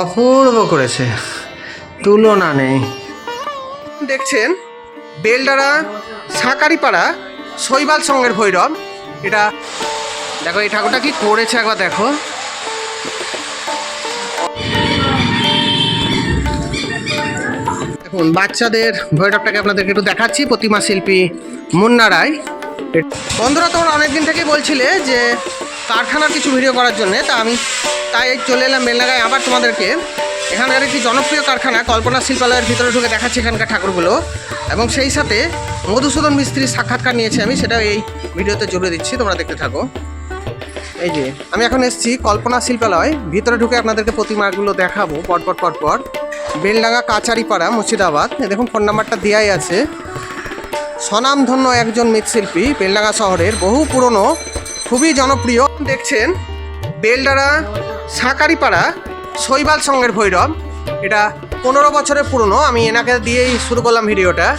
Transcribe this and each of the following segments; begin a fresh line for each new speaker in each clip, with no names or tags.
অপূর্ব করেছে। তুলনা নেই। দেখছেন? বেলডারা সাঁকারিপাড়া শৈবাল সঙ্গের ভৈরব। এটা দেখো, এই ঠাকুরটা কি করেছে একবার দেখো। দেখুন, বাচ্চাদের ভৈরবটাকে আপনাদেরকে একটু দেখাচ্ছি। প্রতিমা শিল্পী মুন্না রায়। বন্ধুরা, তোমরা অনেকদিন থেকেই বলছিলে যে কারখানার কিছু ভিডিও করার জন্য, তা আমি তাই চলে এলাম বেলনাগায় আবার তোমাদেরকে। এখানকার একটি জনপ্রিয় কারখানা, কল্পনা শিল্পালয়ের ভিতরে ঢুকে দেখাচ্ছি এখানকার ঠাকুরগুলো। এবং সেই সাথে মধুসূদন মিস্ত্রির সাক্ষাৎকার নিয়েছি আমি, সেটাও এই ভিডিওতে জুড়ে দিচ্ছি, তোমরা দেখতে থাকো। এই যে, আমি এখন এসেছি কল্পনা শিল্পালয়, ভিতরে ঢুকে আপনাদেরকে প্রতিমাগুলো দেখাবো পরপর পরপর। বেলডাঙ্গা কাচারিপাড়া মুর্শিদাবাদ। দেখুন ফোন নাম্বারটা দেওয়াই আছে। স্বনামধন্য একজন মৃৎশিল্পী, বেলডাঙ্গা শহরের বহু পুরনো খুবই জনপ্রিয়। দেখছেন বেলডারা সাঁকারিপাড়া শৈবাল সঙ্গের ভৈরব। এটা পনেরো বছরের পুরনো। আমি এনাকে দিয়েই শুরু করলাম ভিডিওটা।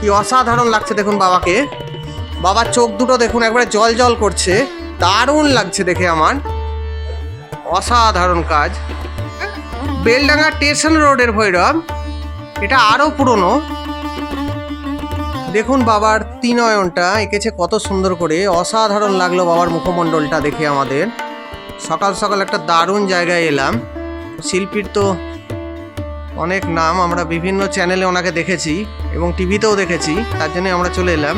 কি অসাধারণ লাগছে দেখুন বাবাকে। বাবার চোখ দুটো দেখুন, একবারে জল জল করছে। দারুণ লাগছে দেখে আমার। অসাধারণ কাজ। বেলডাঙ্গা স্টেশন রোডের ভৈরব। এটা আরও পুরনো। দেখুন বাবার তিনয়নটা এঁকেছে কত সুন্দর করে। অসাধারণ লাগল বাবার মুখমণ্ডলটা দেখে আমাদের। সকাল সকাল একটা দারুণ জায়গায় এলাম। শিল্পীর তো অনেক নাম, আমরা বিভিন্ন চ্যানেলে ওনাকে দেখেছি এবং টিভিতেও দেখেছি, তার জন্য আমরা চলে এলাম।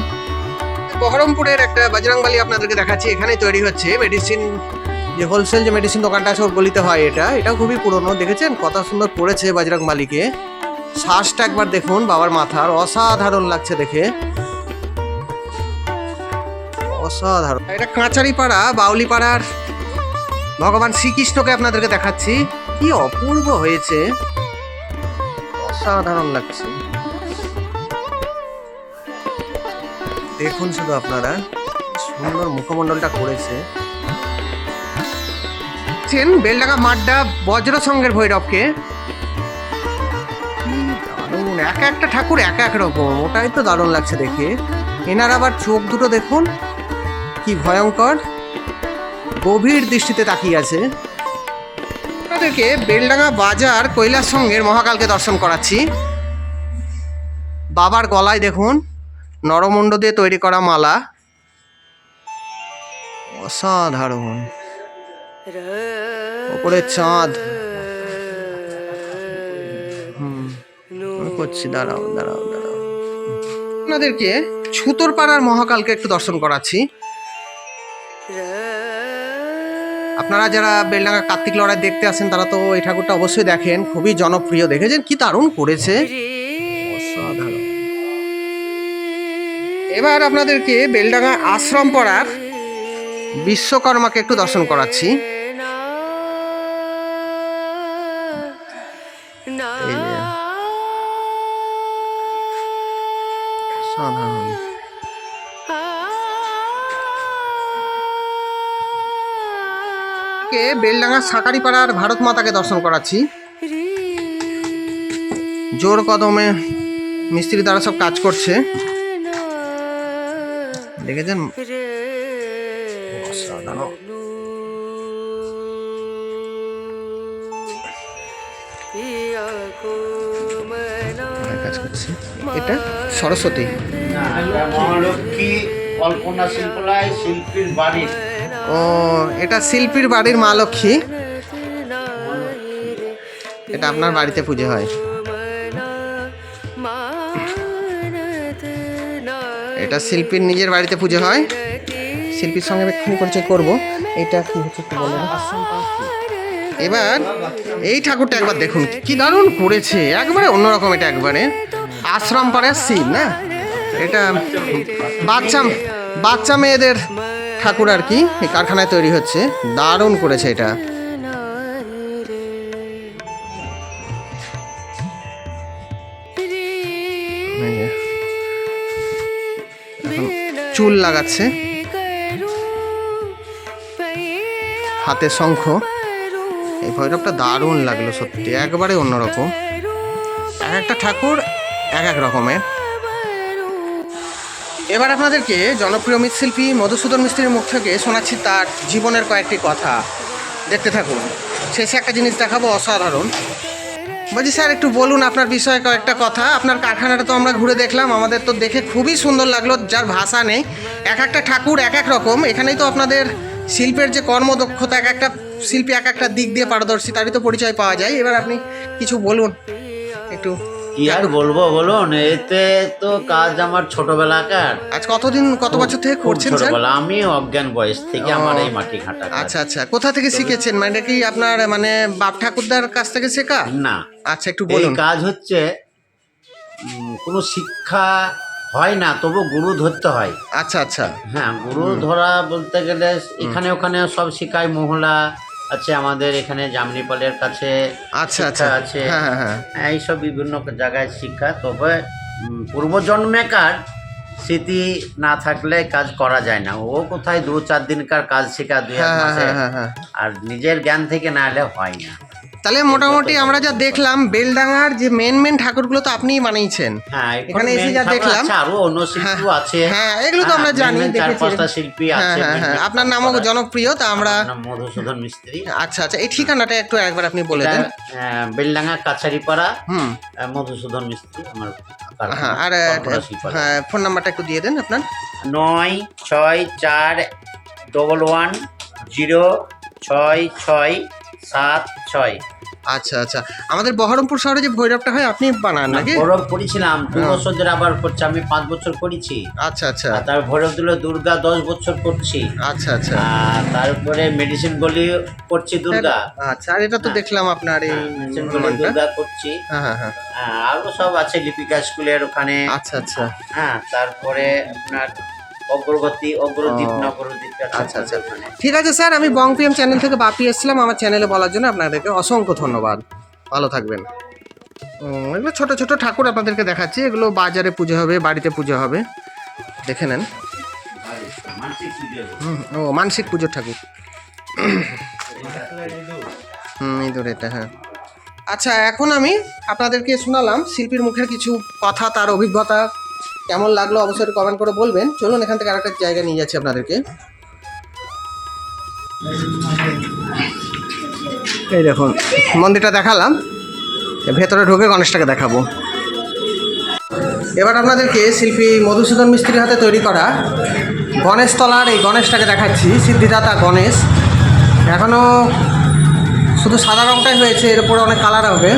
বহরমপুরের একটা বাজরাংবালি আপনাদেরকে দেখাচ্ছি, এখানেই তৈরি হচ্ছে মেডিসিন যে হোলসেল যে মেডিসিন দোকানটা আছে, ওর গলিতে হয় এটা। এটাও খুবই পুরনো, দেখেছেন? কত সুন্দর পড়েছে বাজরাংবালিকে। শ্বাসটা একবার দেখুন বাবার মাথার। অসাধারণ লাগছে দেখে। অসাধারণ। এটা কাঁচারিপাড়া, বাউলিপাড়ার। ভগবান শ্রীকৃষ্ণকে আপনাদেরকে দেখাচ্ছি। কি অপূর্ব হয়েছে। অসাধারণ লাগছে। দেখুন শুধু আপনারা, সুন্দর মুখমণ্ডলটা করেছে। বেলডাঙ্গা, মাড্ডা বজ্র সঙ্গের ভৈরবকে। এক একটা ঠাকুর এক এক রকম, ওটাই তো দারুণ লাগছে দেখে। এনার আবার চোখ দুটো দেখুন, কি ভয়ঙ্কর। গভীর দৃষ্টিতে তাকিয়ে আছে। আপনাদেরকে বেলডাঙ্গা বাজার কৈলাস সঙ্গের মহাকালকে দর্শন করাচ্ছি। বাবার গলায় দেখুন, নরমুণ্ড দিয়ে তৈরি করা মালা। অসাধারণ। ওপরে চাঁদ। করছি দাঁড়াও দাঁড়াও দাঁড়াও। আপনাদেরকে ছুতোর পাড়ার মহাকালকে একটু দর্শন করাচ্ছি। আপনারা যারা বেলডাঙ্গা কার্তিক লড়াই দেখতে আসেন তারা তো এই ঠাকুরটা অবশ্যই দেখেন খুবই জনপ্রিয় দেখেছেন কি দারুণ করেছে। অসাধারণ। এবার আপনাদেরকে বেলডাঙ্গা আশ্রম পড়ার বিশ্বকর্মাকে একটু দর্শন করাচ্ছি। কে বেলডাঙ্গা সাঁকারিপাড়ার ভারত মাতাকে দর্শন করাচ্ছি। জোর কদমে মিস্ত্রি দ্বারা সব কাজ করছে। দেখেছেন? এটা সরস্বতী।
শিল্পীর বাড়ি।
ও, এটা শিল্পীর বাড়ির মা লক্ষ্মী। এটা আপনার বাড়িতে পুজো হয়। এটা শিল্পীর নিজের বাড়িতে পুজো হয়। শিল্পীর সঙ্গে এক্ষুনি পরিচয় করব। এটা কি হচ্ছে একটু বলে এবার এই ঠাকুরটা একবার দেখুন, কি দারুণ করেছে। একবারে অন্যরকম এটা একবারে। আশ্রম পাড়ার সিন না? এটা বাচ্চা বাচ্চা মেয়েদের ঠাকুর আর কি এই কারখানায় তৈরি হচ্ছে। দারুণ করেছে এটা। চুল লাগাচ্ছে। হাতে শঙ্খ। এই ভৈরবটা দারুণ লাগল সত্যি একবারে অন্যরকম। এক একটা ঠাকুর এক এক রকমের। এবার আপনাদেরকে জনপ্রিয় মৃৎশিল্পী মধুসূদন মিস্ত্রির মুখ থেকে শোনাচ্ছি তার জীবনের কয়েকটি কথা। দেখতে থাকুন। শেষে একটা জিনিস দেখাবো অসাধারণ। বলছি, স্যার, একটু বলুন আপনার বিষয়ে কয়েকটা কথা। আপনার কারখানাটা তো আমরা ঘুরে দেখলাম। আমাদের তো দেখে খুবই সুন্দর লাগল, যার ভাষা নেই। এক একটা ঠাকুর এক এক রকম। এখানেই তো আপনাদের শিল্পের যে কর্মদক্ষতা, এক একটা শিল্পী এক একটা দিক দিয়ে পারদর্শী, তারই তো পরিচয় পাওয়া যায়। এবার আপনি কিছু বলুন। একটু
কি আর বলব বলুন? এতে তো কাজ আমার ছোটবেলাকার।
আজ কতদিন কত বছর থেকে করছেন স্যার?
ছোটবেলা। আমি অজ্ঞান বয়স থেকে আমার এই মাটি ঘাটা কাজ।
আচ্ছা আচ্ছা। কোথা থেকে শিখেছেন? মানে এটা কি আপনার মানে বাপ ঠাকুরদার কাছ থেকে শেখা?
না।
আচ্ছা একটু
এই
বলুন
কাজ হচ্ছে উম, কোনো শিক্ষা হয় না তবু গুরু ধরতে হয়।
আচ্ছা আচ্ছা।
হ্যাঁ গুরু ধরা বলতে গেলে এখানে ওখানে সব শিখায় মহলা আছে আমাদের এখানে জামনিপালের কাছে
আচ্ছা আচ্ছা।
আছে।
হ্যাঁ হ্যাঁ হ্যাঁ।
এইসব বিভিন্ন জায়গায় শিক্ষা। তবে পূর্বজন্মেকার স্মৃতি না থাকলে কাজ করা যায় না। ও কোথায় দু চার দিনকার কাজ শেখা দুই আর নিজের জ্ঞান থেকে না হলে হয় না।
তাহলে মোটামুটি আমরা যা দেখলাম বেলডাঙ্গার যে মেন মেন ঠাকুরগুলো তো আপনিই বানিয়েছেন।
হ্যাঁ
এখানে এসে যা দেখলাম
আরও অন্য শিল্পী আছে।
হ্যাঁ এগুলো তো আমরা
হ্যাঁ,
জানি
শিল্পী
হ্যাঁ
আছে
হ্যাঁ হ্যাঁ আপনার নামও জনপ্রিয় তা আমরা
মধুসূদন মিস্ত্রি।
আচ্ছা আচ্ছা এই ঠিকানাটা একটু একবার আপনি বলে দেন।
আহ, বেলডাঙ্গা কাছারিপাড়া
হুম।
মধুসূদন মিস্ত্রি আমার
হ্যাঁ আর হ্যাঁ ফোন নাম্বারটা একটু দিয়ে দেন আপনার।
নয় ছয় চার ডবল ওয়ান জিরো ছয় ছয় সাত ছয়।
আচ্ছা আচ্ছা। আমাদের বহরমপুর শহরে যে ভৈরবটা হয় আপনি বানান নাকি?
ভৈরব করেছিলাম দু বছর ধরে আবার করছি আমি পাঁচ বছর করেছি
আচ্ছা আচ্ছা।
তার ভৈরব দিল দুর্গা দশ বছর করছি
আচ্ছা আচ্ছা।
আর তারপরে মেডিসিন গলি করছি দুর্গা।
আচ্ছা আর এটা তো দেখলাম আপনার এই
গলি দুর্গা করছি।
হ্যাঁ হ্যাঁ হ্যাঁ।
হ্যাঁ, আরও সব আছে লিপিকা স্কুলের ওখানে।
আচ্ছা আচ্ছা।
হ্যাঁ তারপরে আপনার অগ্রগতি অগ্রদীপ আছে
আচ্ছা, আচ্ছা। ঠিক আছে স্যার আমি বং পিএম চ্যানেল থেকে বাপি এসেছিলাম। আমার চ্যানেলে বলার জন্য আপনাদেরকে অসংখ্য ধন্যবাদ। ভালো থাকবেন। এগুলো ছোট ছোট ঠাকুর আপনাদেরকে দেখাচ্ছি। এগুলো বাজারে পুজো হবে বাড়িতে পুজো হবে। দেখে নেন। ও মানসিক পুজোর ঠাকুর। হুম ইঁদুর এটা হ্যাঁ। আচ্ছা এখন আমি আপনাদেরকে শোনালাম শিল্পীর মুখের কিছু কথা তার অভিজ্ঞতা কেমন লাগল অবশ্যই কমেন্ট করে বলবেন। চলুন, এখান থেকে আরেকটা জায়গা নিয়ে যাচ্ছি আপনাদেরকে। এই দেখুন, মন্দিরটা দেখালাম। ভেতরে ঢুকে গণেশটাকে দেখাবো। এবার আপনাদেরকে শিল্পী মধুসূদন মিস্ত্রির হাতে তৈরি করা গণেশতলার এই গণেশটাকে দেখাচ্ছি। সিদ্ধিদাতা গণেশ। এখনও শুধু সাদা রঙটাই হয়েছে, এর উপরে অনেক কালার হবে।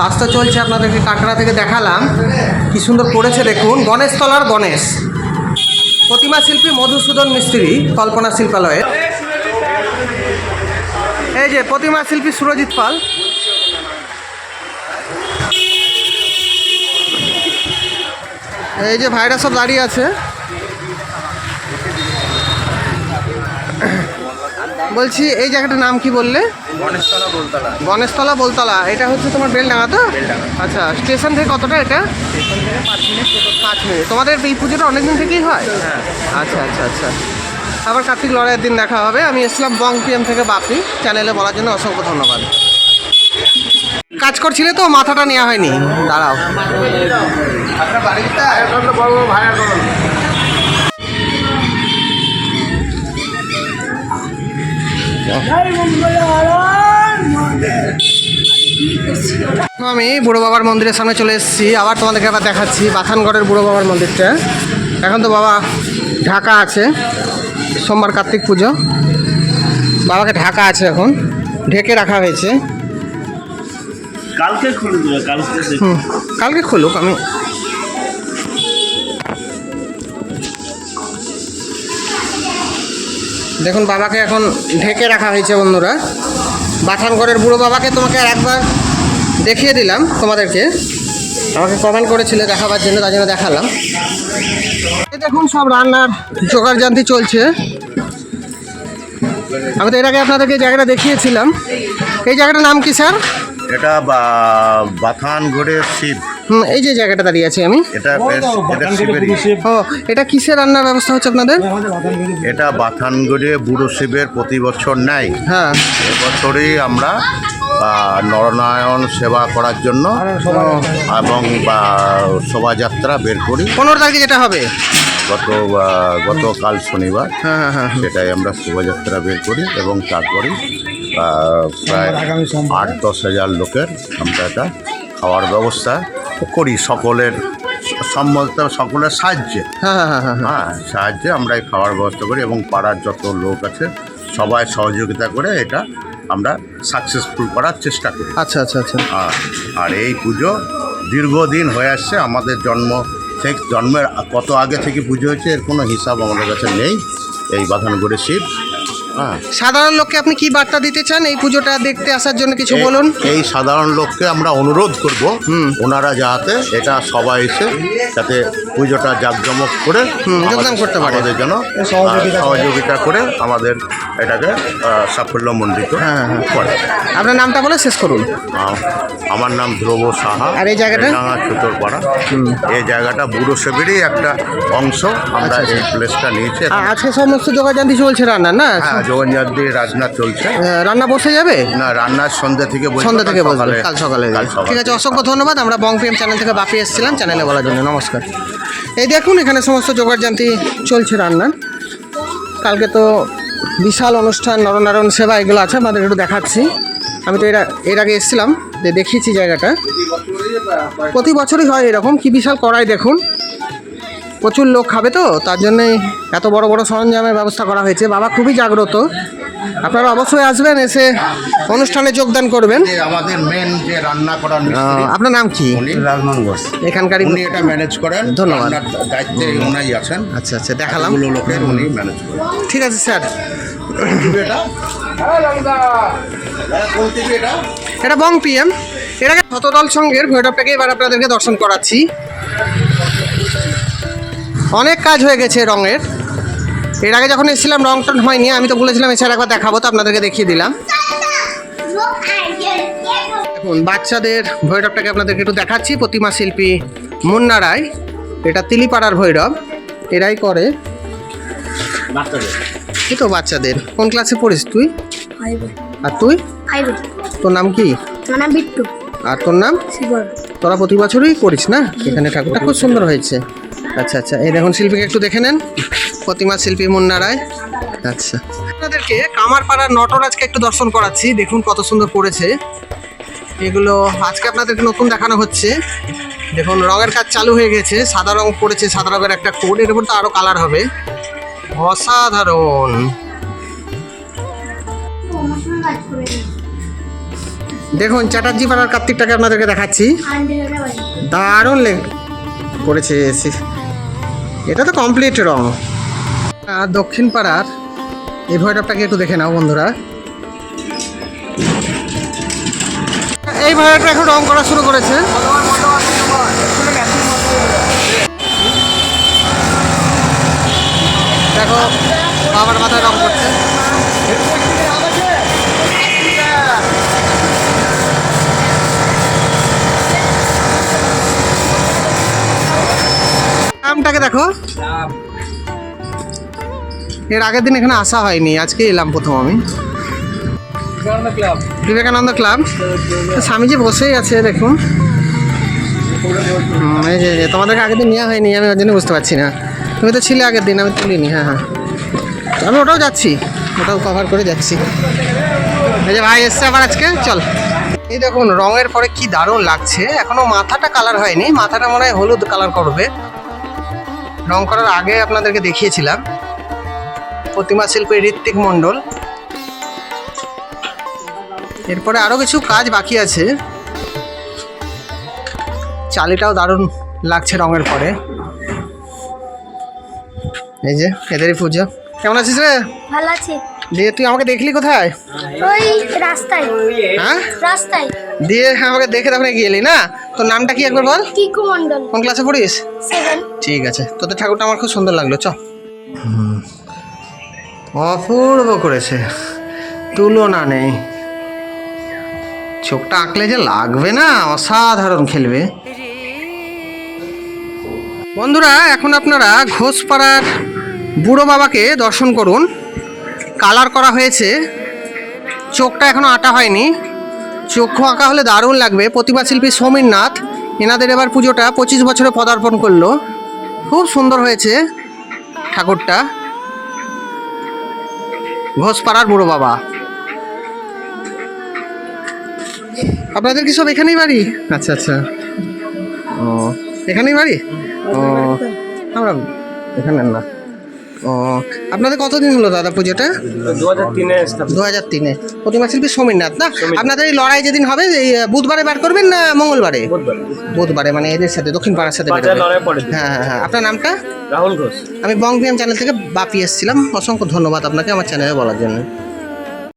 কাজ তো চলছে আপনাদেরকে কাঁকড়া থেকে দেখালাম। কি সুন্দর করেছে দেখুন। গণেশতলার গণেশ। প্রতিমা শিল্পী মধুসূদন মিস্ত্রি, কল্পনা শিল্পালয়ে এই যে প্রতিমা শিল্পী সুরজিৎ পাল। এই যে ভাইরা সব দাঁড়িয়ে আছে। বলছি এই জায়গাটার নাম কি বললে?
গণেশতলা বলতলা।
গণেশতলা বলতলা। এটা হচ্ছে তোমার বেলডাঙ্গা তো? আচ্ছা স্টেশন থেকে কতটা এটা?
পাঁচ মিনিট।
তোমাদের এই পুজোটা অনেক দিন থেকেই হয়?
হ্যাঁ।
আচ্ছা আচ্ছা আচ্ছা। আবার কার্তিক লড়াইয়ের দিন দেখা হবে। আমি এসলাম বং পিএম থেকে বাপি। চ্যানেলে বলার জন্য অসংখ্য ধন্যবাদ। কাজ করছিলে তো মাথাটা নেওয়া হয়নি। দাঁড়াও। আমি বুড়ো বাবার মন্দিরের সামনে চলে এসেছি। আবার তোমাদেরকে আবার দেখাচ্ছি বাথানগড়ের বুড়ো বাবার মন্দিরটা। এখন তো বাবা ঢাকা আছে সোমবার কার্তিক পুজো। বাবাকে ঢাকা আছে এখন ঢেকে রাখা হয়েছে।
কালকে খুলে দেবে কালকে
হুম কালকে খুলুক আমি। দেখুন, বাবাকে এখন ঢেকে রাখা হয়েছে বন্ধুরা। বাথানগড়ের বুড়ো বাবাকে তোমাকে আর একবার দেখিয়ে দিলাম তোমাদেরকে। আমাকে কমেন্ট করেছিলে দেখাবার জন্য, তার জন্য দেখালাম। দেখুন, সব রান্নার জোগাড় জানতি চলছে। আমি তো এর আগে আপনাদেরকে জায়গাটা দেখিয়েছিলাম। এই জায়গাটার নাম কি, স্যার?
এটা বাথানগড়ের শিব।
এই যে জায়গাটা দাঁড়িয়ে আছি আমি।
এটা এটা
ও এটা কিসের রান্নার ব্যবস্থা হচ্ছে আপনাদের?
এটা বাথানগড়ে বুড়ো শিবের প্রতি বছর নেয়।
হ্যাঁ।
এবছরই আমরা নরনারায়ণ সেবা করার জন্য এবং বা, শোভাযাত্রা বের করি।
পনেরো তারিখে যেটা হবে?
গত গতকাল শনিবার
হ্যাঁ হ্যাঁ হ্যাঁ।
সেটাই আমরা শোভাযাত্রা বের করি এবং তারপরে প্রায় আট দশ হাজার লোকের আমরা একটা খাওয়ার ব্যবস্থা করি সকলের সম্মত সকলের সাহায্যে।
হ্যাঁ। হ্যাঁ হ্যাঁ হ্যাঁ
হ্যাঁ সাহায্যে আমরা এই খাওয়ার ব্যবস্থা করি এবং পাড়ার যত লোক আছে সবাই সহযোগিতা করে এটা আমরা সাকসেসফুল করার চেষ্টা করি।
আচ্ছা আচ্ছা আচ্ছা।
আর আর এই পুজো দীর্ঘদিন হয়ে আসছে আমাদের জন্ম থেকে জন্মের কত আগে থেকে পুজো হয়েছে এর কোনো হিসাব আমাদের কাছে নেই। এই বাঁধানগড়ে শিব হ্যাঁ
সাধারণ লোককে আপনি কি বার্তা দিতে চান? এই পুজোটা দেখতে আসার জন্য কিছু বলুন।
এই সাধারণ লোককে আমরা অনুরোধ করব ওনারা যাতে এটা সবাই এসে যাতে পুজোটা জাঁকজমক করে
যোগদান করতে পারে।
আমাদের যেন সহযোগিতা করে আমাদের এটাকে সাফল্যমণ্ডিত
হ্যাঁ, হ্যাঁ।
করে।
আপনার নামটা বলে শেষ করুন।
আমার নাম ধ্রুব সাহা।
আর এই জায়গাটা?
চুতরপাড়া। এই জায়গাটা বুড়ো সেবেরই একটা অংশ। আমরা
আচ্ছা,
এই প্লেসটা নিয়েছি।
আ- আজকে সমস্ত যোগাযান্তি চলছে রান্না না?
হ্যাঁ জগন্নাথ রাজনা চলছে।
রান্না বসে যাবে?
না রান্নার সন্ধ্যা থেকে
সন্ধ্যা থেকে বসবে কাল সকালে
কাল
ঠিক আছে অসংখ্য ধন্যবাদ। আমরা বং প্রেম চ্যানেল থেকে বাপি এসেছিলাম চ্যানেলে বলার জন্য। নমস্কার। এই দেখুন এখানে সমস্ত যোগাযান্তি চলছে রান্না। কালকে তো বিশাল অনুষ্ঠান, নরনারায়ণ সেবা, এগুলো আছে, আমাদের একটু দেখাচ্ছি। আমি তো এরা এর আগে এসেছিলাম যে দেখিয়েছি জায়গাটা। প্রতি বছরই হয় এরকম, কি বিশাল কড়াই দেখুন। প্রচুর লোক খাবে তো, তার জন্যই এত বড় বড় সরঞ্জামের ব্যবস্থা করা হয়েছে। বাবা খুবই জাগ্রত। আপনারা অবশ্যই আসবেন এসে অনুষ্ঠানে যোগদান করবেন।
আমাদের মেন যে রান্না করার
আপনার নাম কি?
উনি লালমন ঘোষ।
এখানকারই
উনি এটা ম্যানেজ করেন।
ধন্যবাদ।
দায়িত্বে উনাই আছেন।
আচ্ছা আচ্ছা দেখালাম।
লোকের উনি ম্যানেজ করেন।
ঠিক আছে স্যার।
এটা? কোন টিভি এটা?
এটা বং পিএম। এর আগে শতদল সঙ্গের ভৈরবটাকে এবার আপনাদেরকে দর্শন করাচ্ছি। অনেক কাজ হয়ে গেছে রঙের। এর আগে যখন এসেছিলাম রং টন হয়নি আমি তো বলেছিলাম এছাড়া একবার দেখাবো তো আপনাদেরকে দেখিয়ে দিলাম। দেখুন বাচ্চাদের ভৈরবটাকে আপনাদেরকে একটু দেখাচ্ছি প্রতিমা শিল্পী মুন্না রায়। এটা তিলিপাড়ার ভৈরব এরাই করে। এই তো বাচ্চাদের। কোন ক্লাসে পড়িস তুই? আর তুই? তোর নাম কি?
আমার নাম বিট্টু।
আর তোর নাম? তোরা প্রতি বছরই করিস না? এখানে ঠাকুরটা খুব সুন্দর হয়েছে। আচ্ছা আচ্ছা। এই দেখুন শিল্পীকে একটু দেখে নেন। প্রতিমা শিল্পী মুন্না রায়। আচ্ছা। আপনাদেরকে কামারপাড়ার নটরাজকে একটু দর্শন করাচ্ছি। দেখুন কত সুন্দর করেছে এগুলো আজকে আপনাদেরকে নতুন দেখানো হচ্ছে। দেখুন রঙের কাজ চালু হয়ে গেছে। সাদা রং পড়েছে সাদা রঙের একটা কোড। এর উপর তো আরও কালার হবে। অসাধারণ। দেখুন চ্যাটার্জি পাড়ার কার্তিকটাকে আপনাদেরকে দেখাচ্ছি। দারুণ করেছে সে- এটা তো কমপ্লিট রং। আর দক্ষিণ পাড়ার এই ভয়টাকে একটু দেখে নাও বন্ধুরা। এই ভয়টা এখন রং করা শুরু করেছে। নামটাকে দেখো। এর আগের দিন এখানে আসা হয়নি, আজকে এলাম প্রথম আমি। বিবেকানন্দ ক্লাব। স্বামীজি বসেই আছে, দেখুন। এই যে তোমাদেরকে আগের দিন নেওয়া হয়নি, আমি ওই জন্য বুঝতে পারছি না। তুমি তো ছিলে আগের দিন, আমি তুলিনি হ্যাঁ হ্যাঁ। আমি ওটাও যাচ্ছি, ওটাও কভার করে যাচ্ছি। এই যে ভাই এসছে আবার আজকে, চল। এই দেখুন, রঙের পরে কি দারুণ লাগছে, এখনও মাথাটা কালার হয়নি, মাথাটা মনে হয় হলুদ কালার করবে। রং করার আগে আপনাদেরকে দেখিয়েছিলাম। প্রতিমা শিল্পী ঋত্বিক মণ্ডল। এরপরে আরও কিছু কাজ বাকি আছে। চালিটাও দারুণ লাগছে রঙের পরে। এই যে এদেরই পুজো। কেমন আছিস রে?
ভালো আছে।
দিয়ে তুই আমাকে দেখলি কোথায়?
ওই রাস্তায়।
হ্যাঁ?
রাস্তায়।
দিয়ে হ্যাঁ আমাকে দেখে তখন এগিয়ে এলি না? তোর নামটা কি একবার বল?
কিকু মন্ডল
কোন ক্লাসে পড়িস? ঠিক আছে তোদের ঠাকুরটা আমার খুব সুন্দর লাগল চ। অপূর্ব করেছে তুলনা নেই। চোখটা আঁকলে যে লাগবে না অসাধারণ খেলবে। বন্ধুরা এখন আপনারা ঘোষপাড়ার বুড়ো বাবাকে দর্শন করুন। কালার করা হয়েছে চোখটা এখনও আটা হয়নি। চক্ষু আঁকা হলে দারুণ লাগবে। প্রতিমা শিল্পী সমীর নাথ এনাদের এবার পুজোটা পঁচিশ বছরে পদার্পণ করল। খুব সুন্দর হয়েছে ঠাকুরটা। ঘোষপাড়ার বুড়ো বাবা। আপনাদের কি সব এখানেই বাড়ি? আচ্ছা আচ্ছা। ও, এখানেই বাড়ি? ও, আমরা এখানে না। ও আপনাদের কতদিন হলো দাদা পুজোটা?
দু হাজার তিনে
প্রতিমা শিল্পী সমীরনাথ না? আপনাদের এই লড়াই যেদিন হবে এই বুধবারে বার করবেন না মঙ্গলবারে? বুধবারে। মানে এদের সাথে দক্ষিণ পাড়ার সাথে। হ্যাঁ হ্যাঁ হ্যাঁ। আপনার নামটা?
রাহুল ঘোষ।
আমি বংবিয়াম চ্যানেল থেকে বাপি এসেছিলাম। অসংখ্য ধন্যবাদ আপনাকে আমার চ্যানেলে বলার জন্য।